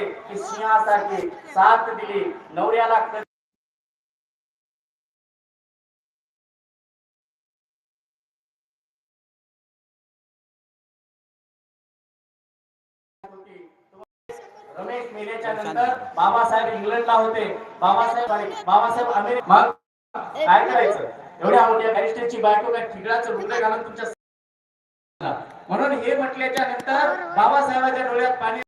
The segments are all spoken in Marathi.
होते की सिंहासारखी साथ दिली. नवऱ्याला रमेश मेलेच्या नंतर बाबासाहेब इंग्लंडला होते. बाबासाहेब बाबासाहेब अमेरिका मग काय करायचं? एवढ्या मोठ्या बॅरिस्टरची बायको काय घालून तुमच्या म्हणून हे म्हटल्याच्या नंतर बाबासाहेबांच्या डोळ्यात पाणी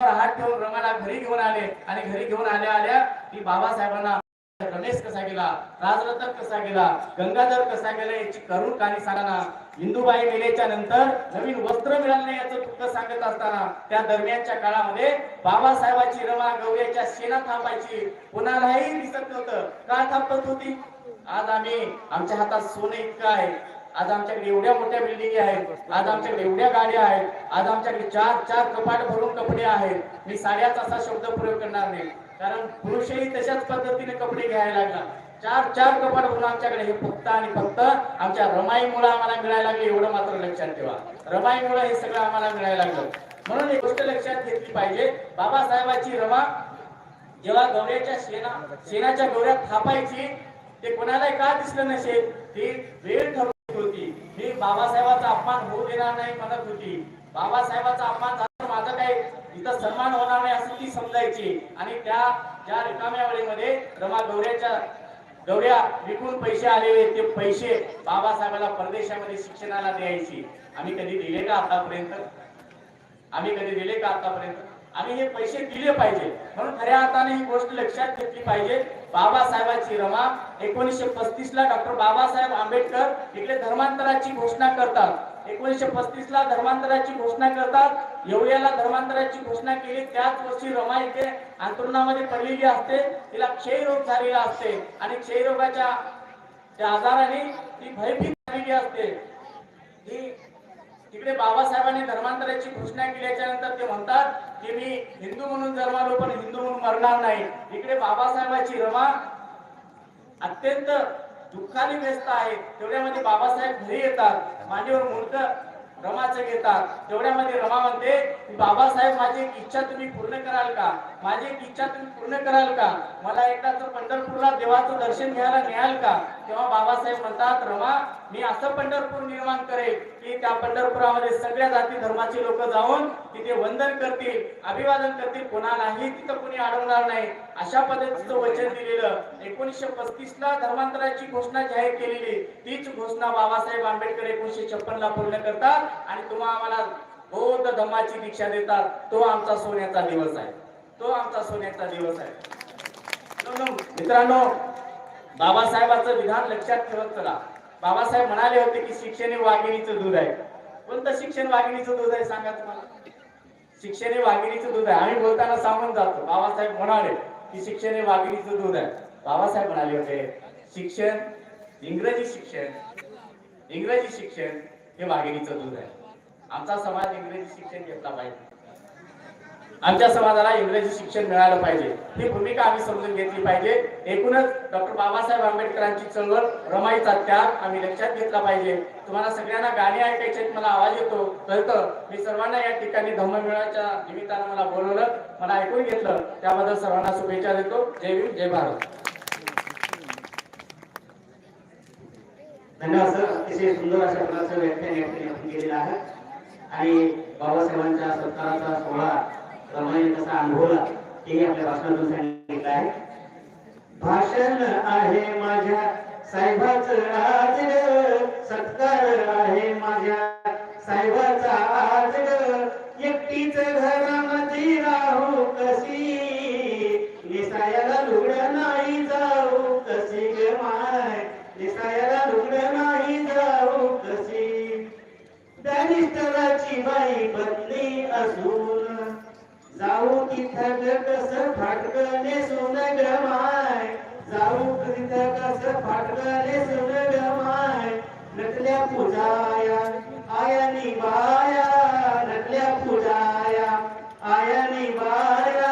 हात ठेवून रमाला घरी घेऊन आले. आणि घरी घेऊन आल्या आल्या ती बाबासाहेबांना रमेश कसा गेला? राजरतन कसा गेला? गंगाधर कसा गेला? याची करुण कहाणी सांगताना हिंदूबाई मेलेच्या नंतर नवीन वस्त्र मिळालं याच याचं दुःख सांगत असताना त्या दरम्यानच्या काळामध्ये बाबासाहेबांची रमा गवऱ्याच्या शेणा थांबायची. कुणालाही दिसत नव्हतं. का थांबत होती? आज आम्ही आमच्या हातात सोनं इतकं आहे. आज आमच्याकडे एवढ्या मोठ्या बिल्डिंग आहेत आज आमच्याकडे एवढ्या गाड्या आहेत आज आमच्याकडे चार चार कपाट भरून कपडे आहेत. मी साड्याचा असा शब्द प्रयोग करणार नाही. कारण पुरुषही तशाच पद्धतीने कपडे घ्यायला लागला. चार चार कपाट भरून आमच्याकडे हे फक्त आणि फक्त आमच्या रमाईमुळे आम्हाला मिळायला लागले एवढं मात्र लक्षात ठेवा. रमाईमुळे हे सगळं आम्हाला मिळायला लागलं. म्हणून एक गोष्ट लक्षात घेतली पाहिजे. बाबासाहेबाची रमा जेव्हा गवऱ्याच्या शेणा शेणाच्या गवऱ्यात थापायची ते कोणाला का दिसलं नसेल? ती वेळ ठरवत बाबासाहेबांचा अपमान होऊ देणार नाही म्हणत होती. बाबासाहेबांचा अपमान झाला माझा काही इथं सन्मान होणार नाही असं ती समजायची. आणि त्या ज्या रिकाम्या वेळेमध्ये रमा गौऱ्याच्या गौऱ्या विकून पैसे आलेले ते पैसे बाबासाहेबांना परदेशामध्ये शिक्षणाला द्यायची. आम्ही कधी दिले का आतापर्यंत? आम्ही कधी दिले का आतापर्यंत? आम्ही हे पैसे दिले पाहिजे. म्हणून खऱ्या अर्थाने ही गोष्ट लक्षात घेतली पाहिजे. बाबासाहेबांची रमा एकोणीसशे पस्तीस ला डॉक्टर बाबासाहेब आंबेडकर इकडे धर्मांतराची घोषणा करतात. एकोणीसशे पस्तीस ला धर्मांतराची घोषणा करतात. एवढ्याला धर्मांतराची घोषणा केली. त्याच वर्षी रमा इथे अंतरुणामध्ये पडलेली असते. तिला क्षयरोग झालेला असते. आणि क्षयरोगाच्या त्या आजाराने ती भयभीत झालेली असते. ही तिकडे बाबासाहेबांनी धर्मांतराची घोषणा केल्याच्यानंतर ते म्हणतात की मी हिंदू म्हणून जन्मालो पण हिंदू म्हणून मरणार नाही. इकडे बाबासाहेबांची रमा अत्यंत दुःखाने व्यस्त आहे. तेवढ्यामध्ये बाबासाहेब घरी येतात. माझ्यावर मूर्त रमाचं घेतात. तेवढ्यामध्ये रमा म्हणते बाबासाहेब माझी इच्छा तुम्ही पूर्ण कराल का? माझी एक इच्छा तुम्ही पूर्ण कराल का? मला एकदा जर पंढरपूरला देवाचं दर्शन घ्यायला मिळाल का? तेव्हा बाबासाहेब म्हणतात रमा मी असं पंढरपूर निर्माण करेल की त्या पंढरपुरामध्ये सगळ्या जाती धर्माचे लोक जाऊन तिथे वंदन करतील अभिवादन करतील. कोणालाही तिथं कोणी अडवणार नाही. अशा पद्धतीचं वचन दिलेलं. एकोणीसशे पस्तीस ला धर्मांतराची घोषणा जाहीर केलेली. तीच घोषणा बाबासाहेब आंबेडकर एकोणीसशे छप्पन ला पूर्ण करतात आणि तुम्हा आम्हाला बौद्ध धम्माची दीक्षा देतात. तो आमचा सोन्याचा दिवस आहे. तो आमचा सोन्याचा दिवस आहे. मित्रांनो- मित्रांनो बाबासाहेबांचं विधान लक्षात ठेवत चला. बाबासाहेब म्हणाले होते की शिक्षण हे वाघिणीचं दूध आहे. कोणतं शिक्षण वाघिणीचं दूध आहे सांगा तुम्हाला? शिक्षण हे वाघिणीचं दूध आहे. आम्ही बोलताना सांगून जातो. बाबासाहेब म्हणाले की शिक्षण हे वाघिणीचं दूध आहे. बाबासाहेब म्हणाले होते शिक्षण इंग्रजी शिक्षण इंग्रजी शिक्षण हे वाघिणीचं दूध आहे. आमचा समाज इंग्रजी शिक्षण घेतला पाहिजे. आमच्या समाजाला इंग्रजी शिक्षण मिळालं पाहिजे. ही भूमिका आम्ही समजून घेतली पाहिजे. एकूणच डॉक्टर बाबासाहेब आंबेडकरांची चळवळ रमाईचा त्याग आम्ही लक्षात घेतला पाहिजे. तुम्हाला सगळ्यांना गाणी ऐकायचे मला आवाज येतो. कळतं. मी सर्वांना या ठिकाणी धम्ममेळाच्या निमित्तानं मला बोलवलं. मला ऐकून घेतलं. त्याबद्दल सर्वांना शुभेच्छा देतो. जय भीम जय भारत. धन्यवाद सर. अतिशय सुंदर अशा प्रकारचं व्याख्यान या ठिकाणी आपण केलेलं आहे. आणि बाबासाहेबांच्या सत्काराचा सोहळा रमाने कसा अनुभवला हे आपल्या भाषणातून सांगितलं आहे. भाषण आहे माझ्या साहेबाच आज सत्कार आहे माझ्या साहेबाचा आज एकटीच घरामध्ये राहू कशी? निसायाला लुगड नाही जाऊ कशी ग माय? निसायाला लुगड नाही जाऊ कशी? दानिष्ठराची बाई पत्नी असू जाऊ तिथं कस कसं फाटकं नेसून गमाय जाऊ तिथं कस फाटकं नेसून गमाय नटल्या पूजाया आया बाया नटल्या पूजाया आयानी बाया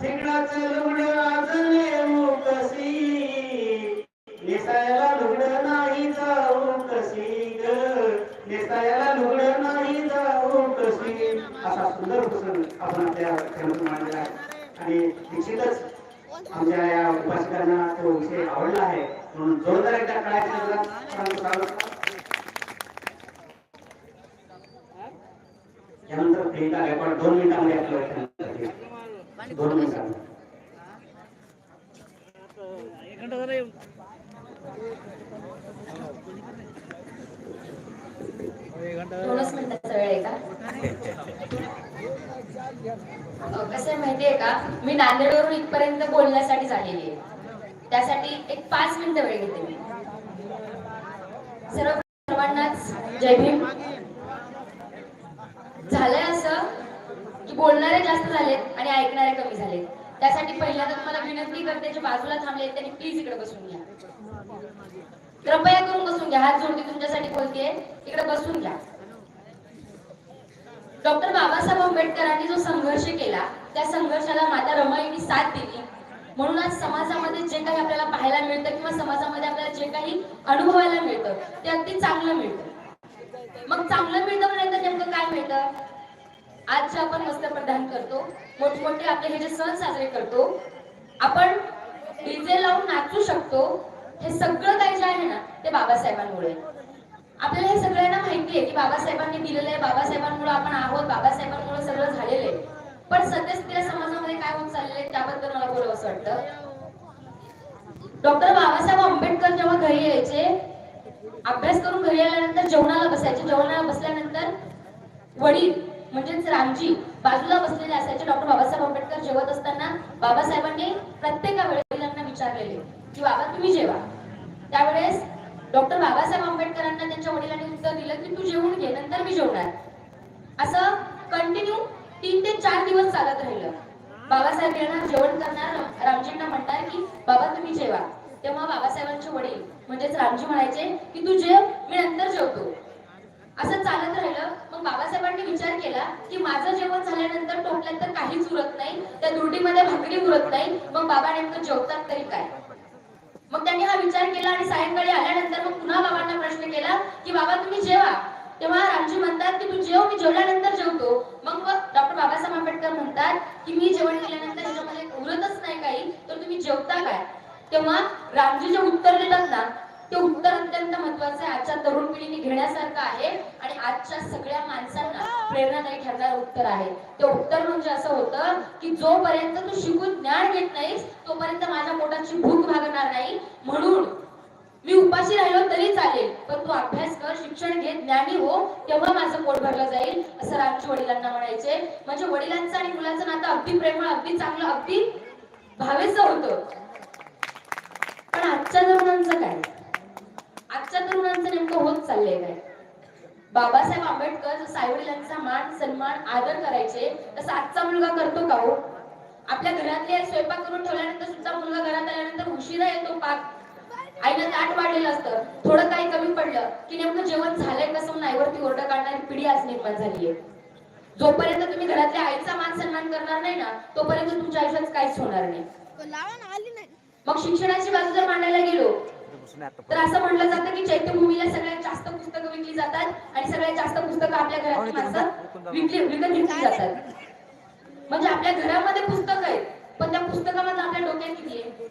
ठिकणाचं लुगडं आज नेऊ कशी नेसायला लुगडं नाही जाऊ कशी ग नेसायला लुगडं नाही जाऊ कशी असा सुंदर प्रसंग आपण आपल्या खेळातून मांडला मांडलेला आहे आणि निश्चितच आमच्या या उपासकांना तो आवडला आहे. म्हणून जोरदार एकदा करायचं यानंतर प्रियंका गायकवाड दोन मिनिटांमध्ये आपलं व्याख्यान करतील. दोन मिनिटांमध्ये. दोनच मिनिटाचा वेळ आहे का? कसं आहे माहितीये का? मी नांदेडवरून इथपर्यंत बोलण्यासाठी आलेली आहे. त्यासाठी एक पाच मिनिटं वेळ घेते मी. सर्व सर्वांनाच जय भीम. झालंय असं की बोलणारे जास्त झालेत आणि ऐकणारे कमी झालेत. त्यासाठी पहिल्यांदा तुम्हाला विनंती करते जे बाजूला थांबले त्यांनी प्लीज इकडे बसून घ्या. कृपया करून बसून घ्या. हात जोडते तुमच्यासाठी बोलतेय इकडे बसून घ्या. डॉक्टर बाबासाहेब आंबेडकरांनी जो संघर्ष केला त्या संघर्षाला माता रमाईंनी साथ दिली. म्हणून आज समाजामध्ये जे काही आपल्याला पाहायला मिळतं किंवा समाजामध्ये आपल्याला जे काही अनुभवायला मिळतं ते अगदी चांगलं मिळतं. मग चांगलं मिळतं म्हणजे नेमकं काय मिळतं? आज जे आपण वस्त्रप्रदान करतो. मोठमोठे आपले हे जे सण साजरे करतो आपण डीजे लावून नाचू शकतो. हे सगळं काही जे आहे ना ते बाबासाहेबांमुळे. आपल्याला हे सगळ्यांना माहिती आहे की बाबासाहेबांनी दिलेलं आहे. बाबासाहेबांमुळे आपण आहोत. बाबासाहेबांमुळे सगळं झालेलं आहे. पण सद्यस्थितीला समाजामध्ये तर मला बोलावं असं वाटतं. डॉक्टर बाबासाहेब आंबेडकर जेव्हा घरी यायचे अभ्यास करून घरी आल्यानंतर जेवणाला बसायचे. जेवणाला बसल्यानंतर वडील म्हणजेच रामजी बाजूला बसलेले असायचे. डॉक्टर बाबासाहेब आंबेडकर जेवत असताना बाबासाहेबांनी प्रत्येका वडिलांना विचारलेले की बाबा तुम्ही जेवा. त्यावेळेस डॉक्टर बाबासाहेब आंबेडकरांना त्यांच्या वडिलांनी उत्तर दिलं की तू जेवून घे नंतर मी जेवणार. असं कंटिन्यू तीन ते चार दिवस चालत राहिलं. बाबासाहेब जेवण करणार. रामजींना म्हणणार की बाबा तुम्ही जेवा. तेव्हा बाबासाहेबांचे वडील म्हणजेच रामजी म्हणायचे की तू जेव मी नंतर जेवतो. असं चालत राहिलं. मग बाबासाहेबांनी विचार केला की माझं जेवण झाल्यानंतर टोपल्यात तर काहीच उरत नाही. त्या दुर्डीमध्ये भाकरी उरत नाही. मग बाबा नेमकं जेवतात तरी काय? मग त्यांनी हा विचार केला आणि सायंकाळी आल्यानंतर मग पुन्हा बाबांना प्रश्न केला की बाबा तुम्ही जेवा. तेव्हा रामजी म्हणतात की तू जेव मी जेवल्यानंतर जेवतो. मग डॉक्टर बाबासाहेब आंबेडकर म्हणतात की मी जेवण केल्यानंतर ह्याच्यामध्ये उरतच नाही काही तर तुम्ही जेवता काय? तेव्हा रामजी जे उत्तर देतात ना ते उत्तर अत्यंत महत्वाचं आहे. आजच्या तरुण पिढीने घेण्यासारखं आहे आणि आजच्या सगळ्या माणसांना प्रेरणादायी ठरणारं उत्तर आहे. ते उत्तर म्हणजे असं होतं की जोपर्यंत तू शिकून ज्ञान घेत नाहीस तोपर्यंत माझ्या पोटाची भूक भागणार नाही. म्हणून मी उपाशी राहिलो तरी चालेल पण तू अभ्यास कर शिक्षण घे ज्ञानी हो तेव्हा माझं पोट भरलं जाईल असं रामजी वडिलांना म्हणायचे. म्हणजे वडिलांचं आणि मुलाचं नातं अगदी प्रेमळ अगदी चांगलं अगदी भावेचं होतं. पण आजच्या तरुणांचं काय? आजच्या तरुणांचं नेमकं होत चाललंय काय? बाबासाहेब आंबेडकर जसं आई वडिलांचा मान सन्मान आदर करायचे तसं आजचा मुलगा करतो का हो? आपल्या घरातले स्वयंपाक करून ठेवल्यानंतर सुद्धा मुलगा घरात आल्यानंतर उशिरा येतो पाक आईनं ताट वाढलेलं असतं. थोडं काही कमी पडलं की नेमकं जेवण झालंय कसं म्हणून आईवरती ओरडा काढणारी पिढी आज निर्माण झालीये. जोपर्यंत तुम्ही घरातल्या आईचा मान सन्मान करणार नाही ना तोपर्यंत तुमच्या आयुष्यात काहीच होणार नाही. नाही. मग शिक्षणाची बाजू जर मांडायला गेलो तर असं म्हटलं जातं की चैत्यभूमीला सगळ्यात जास्त पुस्तकं विकली जातात आणि सगळ्यात जास्त पुस्तकं आपल्या घरातली माणसं विकली विकत घेतली जातात. म्हणजे आपल्या घरामध्ये पुस्तक आहेत पण त्या पुस्तकामधलं आपल्या डोक्यात किती आहे?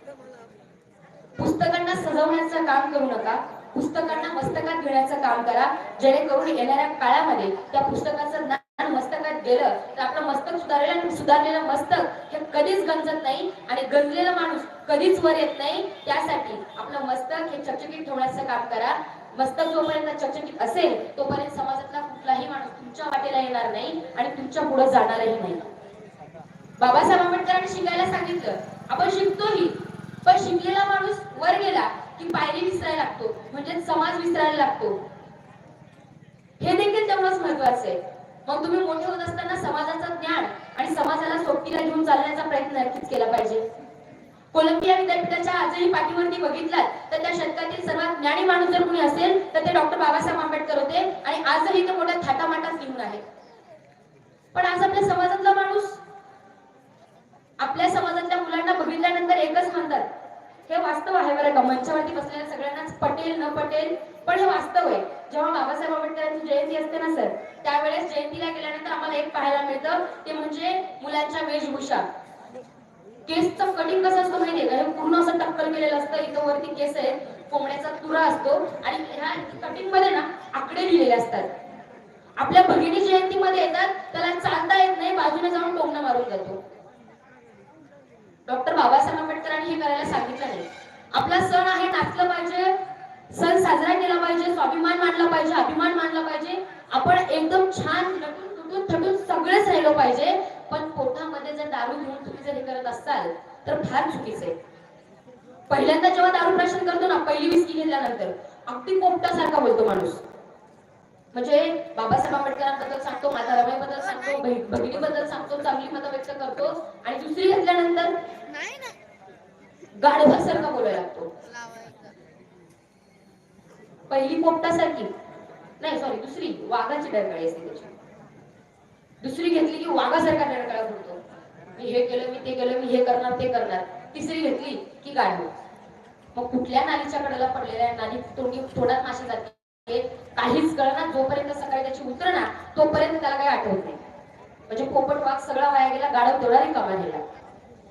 पुस्तकांना सजवण्याचं काम करू नका. पुस्तकांना मस्तकात घेण्याचं काम करा. जेणेकरून येणाऱ्या काळामध्ये त्या पुस्तकाचं ज्ञान मस्तकात गेलं तर आपलं मस्तक सुधारलेलं सुधारलेलं मस्तक हे कधीच गंजत नाही आणि गंजलेला माणूस कधीच वर येत नाही. त्यासाठी आपलं मस्तक हे चकचकीत ठेवण्याचं काम करा. मस्तक जोपर्यंत चकचकीत असेल तोपर्यंत समाजातला कुठलाही माणूस तुमच्या वाटेला येणार नाही आणि तुमच्यापुढे जाणारही नाही. बाबासाहेब आंबेडकरांनी शिकायला सांगितलं आपण शिकतोही. पण शिकलेला माणूस वर गेला की पायरी विसरायला लागतो म्हणजे समाज विसरायला लागतो. हे देखील तेवढंच महत्वाचं आहे. मग तुम्ही मोठे होत असताना समाजाचं ज्ञान आणि समाजाला सोबतीला घेऊन चालण्याचा प्रयत्न नक्कीच केला पाहिजे. कोलंबिया विद्यापीठाच्या आजही पाठीवरती बघितलात तर त्या शतकातील सर्वात ज्ञानी माणूस जर कोणी असेल तर ते डॉक्टर बाबासाहेब आंबेडकर होते आणि आजही ते मोठ्या थाटामाटात लिहून आहे. पण आज आपल्या समाजातला माणूस आपल्या समाजातल्या मुलांना बघितल्यानंतर एकच म्हणतात हे वास्तव आहे बरं का मंचावरती बसलेल्या सगळ्यांनाच पटेल न पटेल पण हे वास्तव आहे. जेव्हा बाबासाहेब आंबेडकरांची जयंती असते ना सर त्यावेळेस जयंतीला गेल्यानंतर आम्हाला एक पाहायला मिळतं ते म्हणजे मुलांच्या वेशभूषा. केसचं कटिंग कसं असतं माहितीये का? हे पूर्ण असं टक्कल केलेलं असतं इथं वरती केस आहे कोंबड्याचा तुरा असतो आणि ह्या कटिंगमध्ये ना आकडे लिहिलेले असतात. आपल्या भगिनी जयंतीमध्ये येतात त्याला चालता येत नाही बाजूने जाऊन टोंगणं मारून जातो. डॉक्टर बाबासाहेब आंबेडकरांनी हे करायला सांगितलं नाही. आपला सण आहे नाचलं पाहिजे सण साजरा केला पाहिजे स्वाभिमान मानला पाहिजे अभिमान मानला पाहिजे. आपण एकदम छान नटून तुटून थटून सगळेच राहिलो पाहिजे. पण पोटामध्ये जर दारू घेऊन तुम्ही जर हे करत असाल तर फार चुकीचं आहे. पहिल्यांदा जेव्हा दारू प्राशन करतो ना पहिली विस्की घेतल्यानंतर अगदी पोपटासारखा बोलतो माणूस. म्हणजे बाबासाहेब आंबेडकरांबद्दल सांगतो माता रमाईबद्दल सांगतो बहि- भगिनीबद्दल सांगतो चांगली मतं व्यक्त करतो आणि दुसरी घेतल्यानंतर गाढवासारखा बोलायला लागतो? पहिली पोपटासारखी. नाही सॉरी दुसरी वाघाची डरकाळी असते त्याची. दुसरी घेतली की वाघासारखा डरकाळा बोलतो मी हे केलं मी ते केलं मी हे करणार ते करणार. तिसरी घेतली की गाढव. मग कुठल्या नालीच्या कडेला पडलेल्या नाली तोंडी थोड्यात माशी जाते काहीच कळणार जोपर्यंत सकाळी त्याची उतरणार तोपर्यंत त्याला काही आठवत नाही. म्हणजे पोपट वाघ सगळा वाया गेला गाढव तेवढा कमा गेला.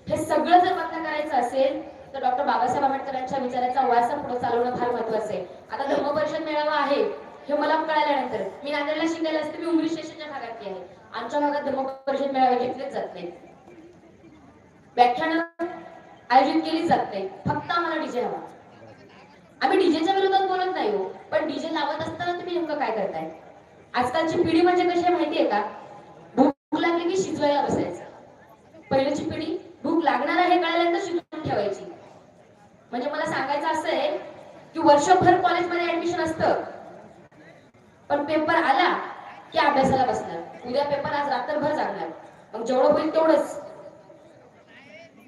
हे सगळं जर बंद करायचं असेल तर डॉक्टर बाबासाहेब आंबेडकरांच्या विचाराचा वारसा पुढे चालवणं फार महत्वाचं आहे. आता धर्म परिषद मेळावा आहे हे मला कळाल्यानंतर मी नांदेडला शिकायला असते मी उमरी स्टेशनच्या भागातली आहे. आमच्या भागात धर्म परिषद मेळावे घेतलेच जात नाही व्याख्यान आयोजित केलीच जात नाही फक्त आम्हाला डीजे हवा. आम्ही डीजेच्या विरोधात बोलत नाही हो. पण डीजे लावत असताना तुम्ही नेमकं काय करताय? आजकालची पिढी म्हणजे कशी आहे माहितीये का? भूक लागली की शिजवायला बसायचं. पहिलीची पिढी भूक लागणार आहे कळल्यानंतर शिजवून ठेवायची. म्हणजे मला सांगायचं असं आहे की वर्षभर कॉलेजमध्ये ऍडमिशन असतं. पण पेपर आला की अभ्यासाला बसणार. उद्या पेपर आज रात्रभर जागणार. मग जेवढं होईल तेवढंच.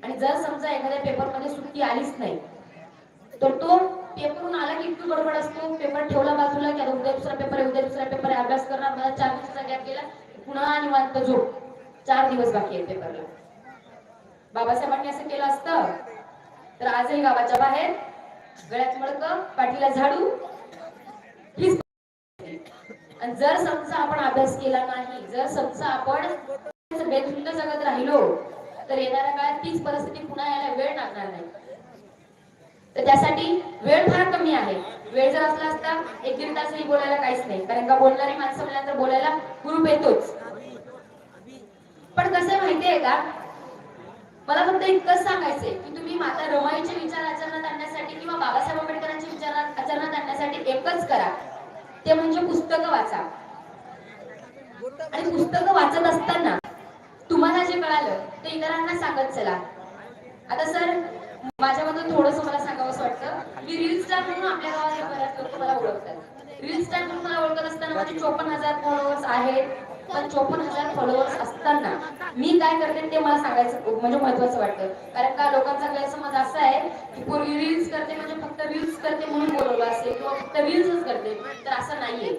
आणि जर समजा एखाद्या पेपरमध्ये सुट्टी आलीच नाही तर तो पेपरून आला की इतकी गडबड असतो. पेपर ठेवला बाजूला की उद्या दुसरा पेपर आहे उद्या दुसरा पेपर आहे. अभ्यास करणार मला चार दिवसाचा गॅप गेला. पुन्हा निवांत झोप. चार दिवस बाकी आहे पेपरला. बाबासाहेबांनी असं केलं असतं. तर आजही गावाच्या बाहेर गळ्यात मडक पाठीला झाडू. हीच आणि जर समजा आपण अभ्यास केला नाही जर समजा आपण बेधुंद जगत राहिलो तर येणाऱ्या काळात तीच परिस्थिती पुन्हा यायला वेळ लागणार नाही. तर त्यासाठी वेळ फार कमी आहे. वेळ जर असला असता एक दीड तासही बोलायला काहीच नाही. कारण का बोलणारी माणसं म्हणल्यानंतर बोलायला ग्रुप येतोच. पण कसं आहे माहितीये का? मला फक्त इतकंच सांगायचंय की तुम्ही माता रमाईचे विचार आचरणात आणण्यासाठी किंवा बाबासाहेब आंबेडकरांचे विचार आचरणात आणण्यासाठी एकच करा. ते म्हणजे पुस्तकं वाचा. आणि पुस्तकं वाचत असताना तुम्हाला जे कळालं ते इतरांना सांगत चला. आता सर माझ्यामधून थोडस मला सांगावंसं वाटतं. मी रील स्टार म्हणून आपल्या गावात बऱ्याच लोक मला ओळखतात. रील स्टार म्हणून मला ओळखत असताना माझे चोपन्न हजार फॉलोअर्स आहेत. पण चोपन्न हजार फॉलोअर्स असताना मी काय करते ते मला सांगायचं म्हणजे महत्वाचं वाटतं. कारण का लोकांचा गैरसमज असा आहे की पूर्वी रील्स करते म्हणजे फक्त रील्स करते म्हणून बोलवलं असेल किंवा फक्त रील्सच करते तर असं नाहीये.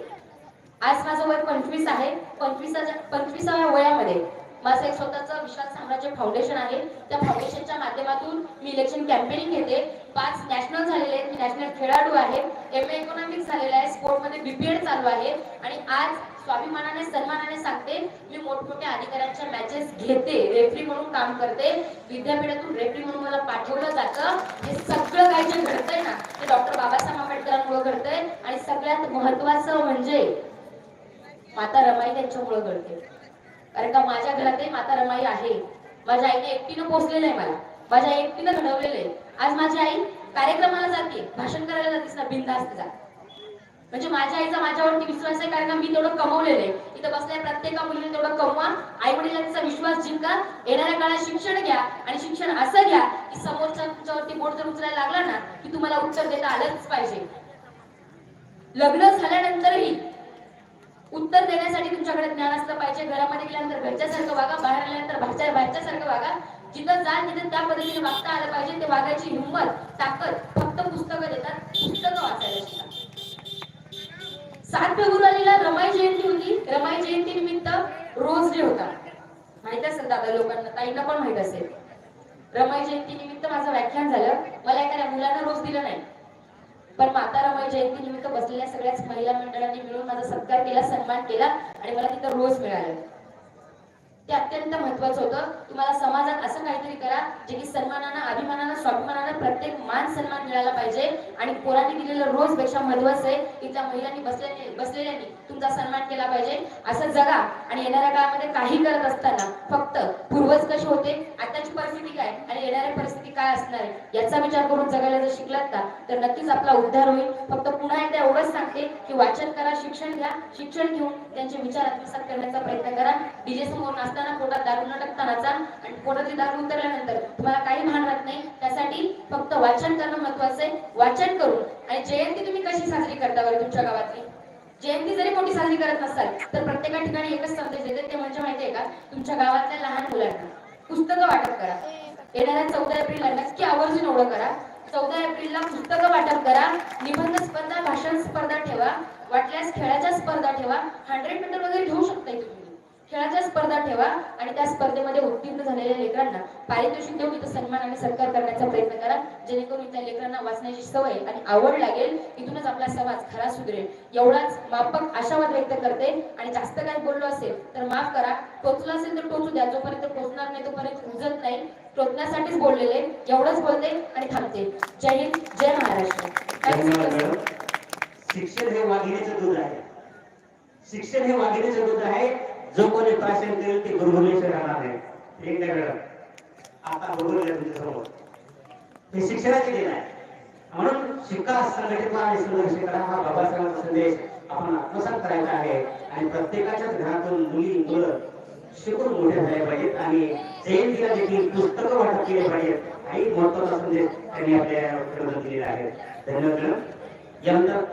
आज माझं वय पंचवीस आहे. पंचवीसाच्या पंचवीसाव्या वयामध्ये माझं एक स्वतःचं विश्वास साम्राज्य फाउंडेशन आहे. त्या फाउंडेशनच्या माध्यमातून मी इलेक्शन कॅम्पेनिंग घेते. पाच नॅशनल झालेले आहेत. मी नॅशनल खेळाडू आहे एम ए इकॉनॉमिक्स झालेला आहे. स्पोर्टमध्ये बीपीएड चालू आहे. आणि आज स्वाभिमानाने सन्मानाने सांगते मी मोठमोठ्या अधिकाऱ्यांच्या मॅचेस घेते. रेफरी म्हणून काम करते. विद्यापीठातून रेफरी म्हणून मला पाठवलं जातं. हे सगळं काही जे घडतंय ना ते डॉक्टर बाबासाहेब आंबेडकरांमुळे घडतंय. आणि सगळ्यात महत्वाचं म्हणजे माता रमाई त्यांच्यामुळे घडते कारण का माझ्या घरातही माता रमाई आहे. माझ्या आईने एकटीनं पोचलेलं आहे मला. माझ्या आई एकटीनं घडवलेलं आहे आज माझी आई कार्यक्रमाला जाते. भाषण करायला जातेस ना बिनधास्त जा म्हणजे माझ्या आईचा माझ्यावरती विश्वास आहे कारण मी तेवढं कमवलेलं आहे इथं बसल्या प्रत्येका मुलीने तेवढं कमवा. आई वडिलांचा विश्वास जिंका. येणाऱ्या काळात शिक्षण घ्या आणि शिक्षण असं घ्या की समोरच्या तुमच्यावरती बोट जर उचलायला लागला ना की तुम्हाला उत्तर देता आलंच पाहिजे. लग्न झाल्यानंतरही उत्तर देण्यासाठी तुमच्याकडे ज्ञान असलं पाहिजे. घरामध्ये गेल्यानंतर घरच्यासारखं वागा बाहेर आल्यानंतर बाहेरच्या बाहेरच्यासारखं वागा. जिथं जाल तिथे त्या पद्धतीने वागता आलं पाहिजे. ते वागायची हिंमत ताकद फक्त पुस्तकं देतात. पुस्तकं वाचायला शिका सात फेब्रुवारीला रमाई जयंती होती. रमाई जयंती निमित्त रोज डे होता. माहीत असेल दादा लोकांना ताईंना पण माहीत असेल. रमाई जयंती निमित्त माझं व्याख्यान झालं. मला एखाद्या मुलांना रोज दिलं नाही. पण माता रमाई जयंती निमित्त बसलेल्या सगळ्याच महिला मंडळांनी मिळून माझा सत्कार केला सन्मान केला आणि मला तिथं रोज मिळालं. ते अत्यंत महत्वाचं होतं. तुम्हाला समाजात असं काहीतरी करा जे की सन्मानानं अभिमानानं स्वाभिमानानं प्रत्येक मान सन्मान मिळाला पाहिजे. आणि पोरांनी दिलेलं रोजपेक्षा महत्वाचं आहे इथल्या महिलांनी बसलेले बसलेल्यांनी तुमचा सन्मान केला पाहिजे. असं जगा. आणि येणाऱ्या काळामध्ये काही करत असताना फक्त पूर्वज कसे होते आताची परिस्थिती काय आणि येणाऱ्या परिस्थिती काय असणार आहे याचा विचार करून जगायला जर शिकलात का तर नक्कीच आपला उद्धार होईल. फक्त पुन्हा एकदा एवढंच सांगते की वाचन करा शिक्षण घ्या. शिक्षण घेऊन त्यांचे विचार आत्मसात करण्याचा प्रयत्न करा. डीजे समोर नाचताना पोटात दारू न टाकता आणि पोटातली दारू उतरल्यानंतर तुम्हाला काही भान राहत नाही. त्यासाठी फक्त वाचन करणं महत्वाचं आहे. वाचन करून आणि जयंती तुम्ही कशी साजरी करता बरं तुमच्या गावातली? जयंती जरी मोठी साजरी करत नसाल तर प्रत्येका ठिकाणी एकच संदेश देते. ते म्हणजे माहितीये का? तुमच्या गावातल्या लहान मुलांना पुस्तकं वाटप करा. येणाऱ्या चौदा एप्रिलला नक्की आवर्जून एवढं करा. चौदा एप्रिलला पुस्तकं वाटप करा. निबंध स्पर्धा भाषण स्पर्धा ठेवा. वाटल्यास खेळाच्या स्पर्धा ठेवा. हंड्रेड मीटर वगैरे घेऊ शकताय तुम्ही. खेळाच्या स्पर्धा ठेवा आणि त्या स्पर्धेमध्ये उत्तीर्ण झालेल्या लेकरांना पारितोषिक देऊन इथं सन्मान आणि सत्कार करण्याचा प्रयत्न करा. जेणेकरून त्या लेकरांना वाचण्याची सवय आणि आवड लागेल. इथूनच आपला समाज खरा सुधरेल. एवढाच मापक आशावाद व्यक्त करते. आणि जास्त काही बोललो असेल तर माफ करा. टोचलं असेल तर टोचू द्या. जोपर्यंत टोचणार नाही तोपर्यंत रुजत नाही. टोचण्यासाठीच बोललेले. एवढंच बोलते आणि थांबते. जय हिंद जय महाराष्ट्र. शिक्षण हे वाघिणीचं दूध आहे. शिक्षण हे वाघिणीचं दूध आहे. जो कोणी प्राशन करेल ते गुरुभुवनेश्वर राहणार आहे. ठीक आहे मॅडम आता बरोबर तुमच्यासमोर हे शिक्षणाची देण आहे? म्हणून शिका संघटित आणि संघर्ष करा हा बाबासाहेबांचा संदेश आपण आत्मसात करायचा आहे. आणि प्रत्येकाच्याच घरातून मुली मुलं शिकून मोठे झाले पाहिजेत. आणि जयंतीला देखील पुस्तकं वाटप केले पाहिजेत. हाही महत्त्वाचा संदेश त्यांनी आपल्या वक्तव्यात दिलेला आहे. धन्यवाद यानंतर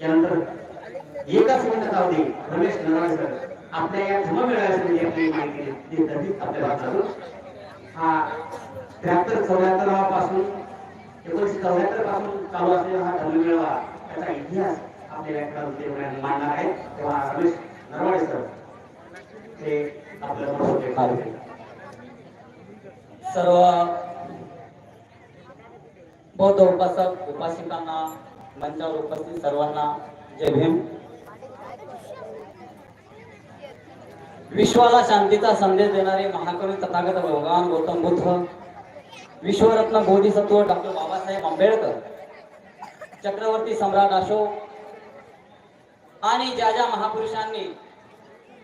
यानंतर एकाच मिनिटात अवधी रमेश नरवाडे सर आपल्या या धर्ममेळाव्यासाठी आपली माहिती दिली दलित आपल्याला चालू हा त्र्याहत्तर चौऱ्याहत्तरपासून एकोणीशे चौऱ्याहत्तरपासून चालू असलेला हा धर्म मेळावा त्याचा इतिहास आपल्या व्याख्यानामध्ये मांडणार आहे. तेव्हा रमेश नरवाडे सर ते आपलं मनोरंजन करू. सर्व बौद्ध उपासक उपासिकांना मंचावर उपस्थित सर्वांना जय भीम. विश्वाला शांतीचा संदेश देणारे महाकवी तथागत भगवान गौतम बुद्ध विश्वरत्न बोधिसत्व डॉक्टर बाबासाहेब आंबेडकर चक्रवर्ती सम्राट अशोक आणि ज्या ज्या महापुरुषांनी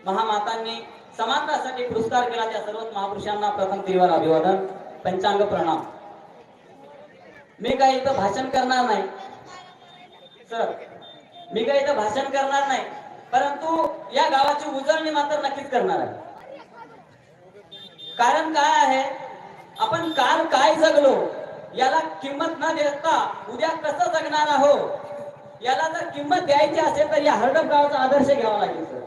महामातांनी समानतासाठी पुरस्कार केला त्या सर्वच महापुरुषांना प्रथम त्रिवार अभिवादन पंचांग प्रणाम. मी काय इथं भाषण करणार नाही? सर मी काय इथं भाषण करणार नाही? परंतु या गावाची उजळणी मात्र नक्कीच करणार आहे. कारण काय आहे आपण काल काय जगलो याला किंमत न देता उद्या कसं जगणार आहोत याला जर किंमत द्यायची असेल तर या हरडप गावाचा आदर्श घ्यावा लागेल सर.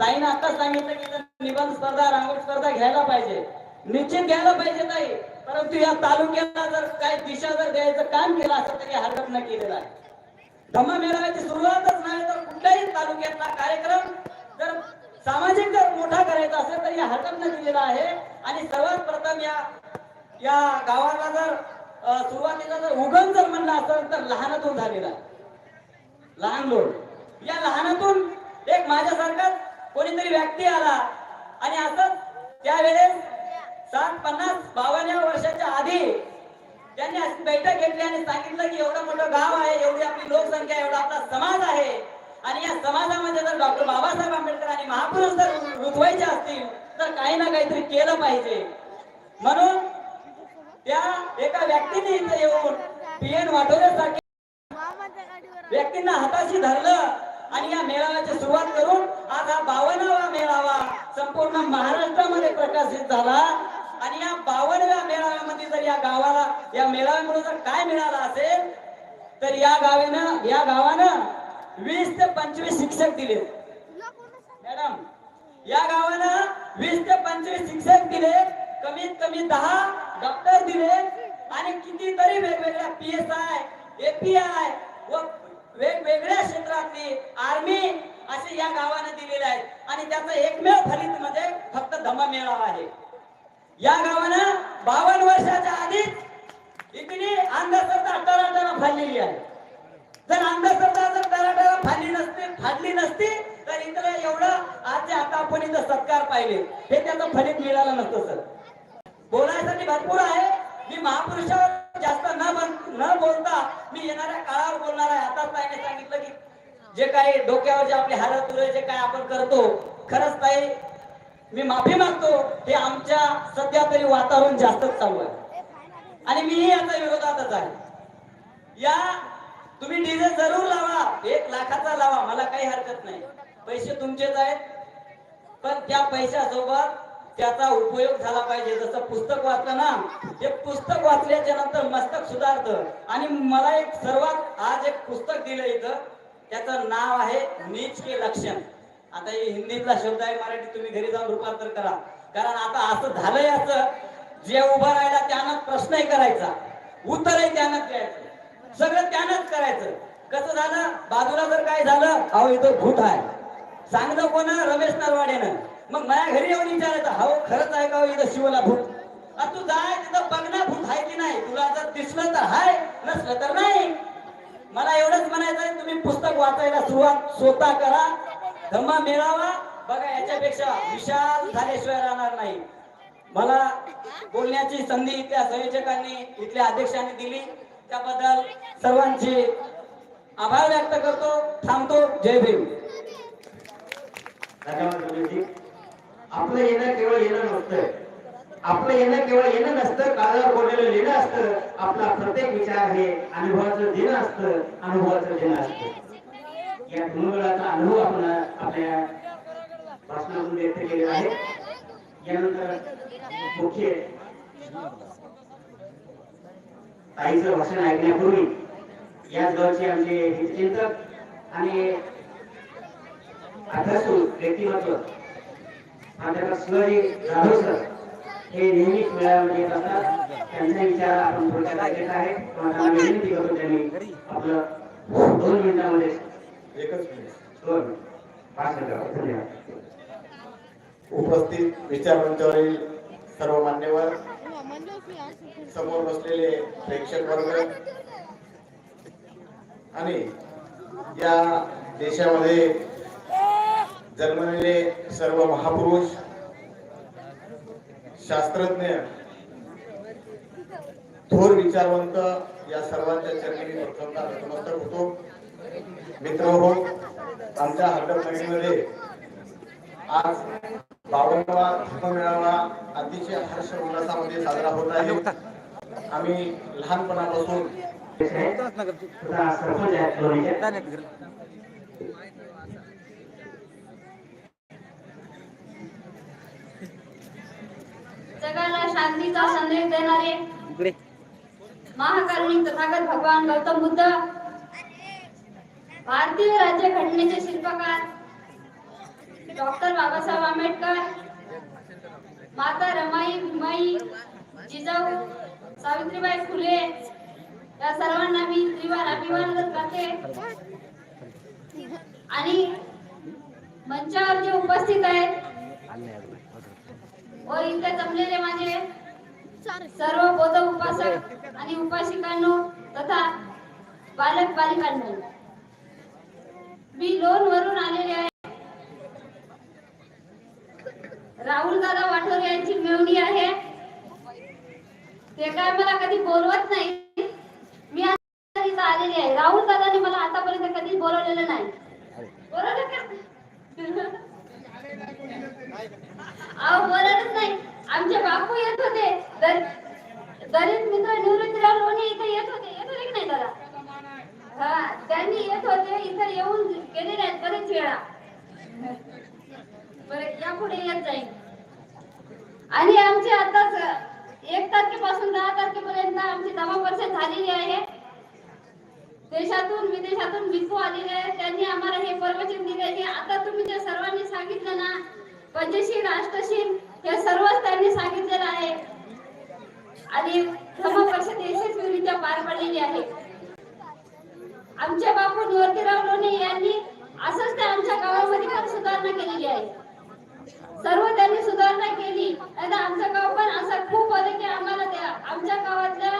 ताईनं आता सांगितलं की निबंध स्पर्धा रांगोळी स्पर्धा घ्यायला पाहिजे. निश्चित घ्यायला पाहिजे ताई परंतु या तालुक्याला जर काय दिशा जर द्यायचं काम केलं असेल तर हरडप न केलेलं आहे. धम्म मेळाव्याची सुरुवातच नाही तर कुठल्याही तालुक्यातला कार्यक्रम जर सामाजिक जर मोठा करायचा असेल तर या हरकत दिलेला आहे. आणि सर्वात प्रथम या या गावाला जर सुरुवातीला जर उगम जर म्हणला असेल तर लहानातून झालेला लहान लोक. या लहानातून एक माझ्यासारखाच कोणीतरी व्यक्ती आला आणि असं त्यावेळेस साठ पन्नास बावन्न वर्षाच्या आधी त्यांनी अशी बैठक घेतली आणि सांगितलं की एवढं मोठं गाव आहे एवढी आपली लोकसंख्या एवढा आपला समाज आहे. आणि या समाजामध्ये जर डॉक्टर बाबासाहेब आंबेडकर आणि महापुरुष जर रुजवायचे असतील तर काही ना काहीतरी केलं पाहिजे. म्हणून त्या एका व्यक्तीने इथे येऊन पी एन व्यक्तींना हाताशी धरलं आणि या मेळाव्याची सुरुवात करून आज हा बावनावा मेळावा संपूर्ण महाराष्ट्रामध्ये प्रकाशित झाला. आणि या बावनव्या मेळाव्यामध्ये जर या गावाला या मेळाव्यामुळे जर काय मिळालं असेल तर या गावेनं या गावानं वीस ते पंचवीस शिक्षक दिले. मॅडम या गावानं वीस ते पंचवीस शिक्षक दिले कमीत कमी दहा डॉक्टर दिले आणि कितीतरी वेगवेगळ्या पी एस आय एपीआय व वेगवेगळ्या क्षेत्रातली आर्मी असे या गावानं दिलेले आहेत. आणि त्याचं एकमेव फलित म्हणजे फक्त धम्म मेळावा या गावानं बावन्न वर्षाच्या आधीच इकडे अंधश्रद्धा तराटाला फाडलेली आहे. जर अंधश्रद्धा जर तराटाला फाडली नसते फाडली नसती तर इतर एवढं आज आता आपण इथं सत्कार पाहिले. हे त्याचं फलित मिळालं नसतं सर. बोलायसाठी भरपूर आहे. मी महापुरुषावर जास्त न बन न बोलता मी येणाऱ्या काळावर बोलणार आहे. आता ताईने सांगितलं की जे काही डोक्यावर जे आपले हार तुरे जे काय आपण करतो खरंच ताई मी माफी मागतो. हे आमच्या सध्या तरी वातावरण जास्तच चालू आहे. आणि मीही याचा विरोधातच आहे. या तुम्ही डीजे जरूर लावा. एक लाखाचा लावा. मला काही हरकत नाही. पैसे तुमचेच आहेत. पण त्या पैशासोबत त्याचा उपयोग झाला पाहिजे. जसं पुस्तक वाचलं ना ते पुस्तक वाचल्याच्या नंतर मस्तक सुधारतं. आणि मला एक सर्वात आज एक पुस्तक दिलं इथं. त्याचं नाव आहे नीच के लक्षण. आता हे हिंदीतला शब्द आहे मराठी तुम्ही घरी जाऊन रूपांतर करा. कारण आता असं झालंय असं जे उभं राहिला त्यानं प्रश्नही करायचा. उत्तरही त्यानंच द्यायचं. सगळं त्यानंच करायचं. कसं झालं? बाजूला जर काय झालं अहो इथं भूत आहे. सांगलं कोण? रमेश नरवाडेनं. मग माझ्या घरी येऊन विचारायचं हो खरंच आहे का हो इथं शिवला भूत? आ तू जाय तिथं बघणार भूत आहे की नाही? तुला जर दिसलं तर हाय नसलं तर नाही. मला एवढंच म्हणायचं तुम्ही पुस्तक वाचायला सुरुवात स्वतः करा. धम्मा मिळावा. बघा याच्यापेक्षा विशाल झाल्याशिवाय राहणार नाही. मला बोलण्याची संधी इथल्या संयोजकांनी इथल्या अध्यक्षांनी दिली. त्याबद्दल सर्वांचे आभार व्यक्त करतो. थांबतो. जय भीम. धन्यवाद आपलं येणं केवळ येणं नसतं. आपलं येणं केवळ येणं नसतं. काळावर बोललेलं लिहिणं असतं. आपला प्रत्येक विचार हे अनुभवाचं देणं असतं. अनुभवाचं देणं असतं. या गुणगुणाचा अनुभव आपण आपल्या भाषणातून व्यक्त केलेला आहे. यानंतर मुख्य ताईचं भाषण ऐकण्यापूर्वी याच गावचे आमचे हितचिंतक आणि अभ्यासू व्यक्तिमत्व प्राध्यापक शिवाजी जाधव सर हे नेहमीच मेळाव्यामध्ये येत असतात. त्यांचा विचार आपण थोडक्यात ऐकत आहे. विनंती करतो त्यांनी आपलं दोन मिनिटांमध्ये एकच मिनिट. उपस्थित विचारमंचावरील सर्व मान्यवर समोर बसलेले प्रेक्षक वर्ग आणि या देशामध्ये जन्मलेले सर्व महापुरुष शास्त्रज्ञ थोर विचारवंत या सर्वांच्या चरणी मी प्रथमतः नतमस्तक होतो. मित्र हो आमच्या हरकतनगरीमध्ये आज बावनवा धर्ममेळावा अतिशय हर्ष उल्हासामध्ये साजरा होत आहे. आम्ही लहानपणापासून जगाला शांतीचा संदेश देणारे महाकारुणिक तथागत भगवान गौतम बुद्ध भारतीय राज्य घटनेचे शिल्पकार डॉक्टर बाबासाहेब आंबेडकर माता रमाई भीमाई जिजाऊ सावित्रीबाई फुले या सर्वांना मी त्रिवार अभिवादन करते. आणि मंचावर जे उपस्थित आहेत व इथे जमलेले माझे सर्व बौद्ध उपासक आणि उपासिकांनो तथा बालक बालिकांनो मी लोन वरून आलेले आहे. राहुल दादा वाठोर यांची मेवणी आहे. ते काय मला कधी बोलवत नाही. मी आता इथं आलेली आहे. राहुल दादाने मला आतापर्यंत कधी बोलवलेलं नाही. बोलवलं का? अहो बोलतच नाही. आमचे बापू येत होते. दलित मित्र निवृत्तीराव लोणी इथे येत होते. येत होते की नाही दादा? हा त्यांनी येत होते. इथे येऊन केलेल्या आहेत बरेच वेळा. बरं यापुढे येत जाईल आणि आमची आताच एक तारखेपासून दहा तारखेपर्यंत आमची दहा वर्ष झालेली आहे. देशातून विदेशातून भिकू आलेले आहेत. त्यांनी आम्हाला हे प्रवचन दिले. की आता तुम्ही जे सर्वांनी सांगितलं ना पंचशील अष्टशील हे सर्वच त्यांनी सांगितलेलं आहे. आणि धर्म परिषद यशस्वीरित्या पार पडलेली आहे. आमच्या बापू निवर्तीराव लोणे यांनी असंच ते आमच्या गावामध्ये पण सुधारणा केलेली आहे. सर्व त्यांनी सुधारणा केली. आमचं गाव पण असं खूप होतं की आम्हाला त्या आमच्या गावातल्या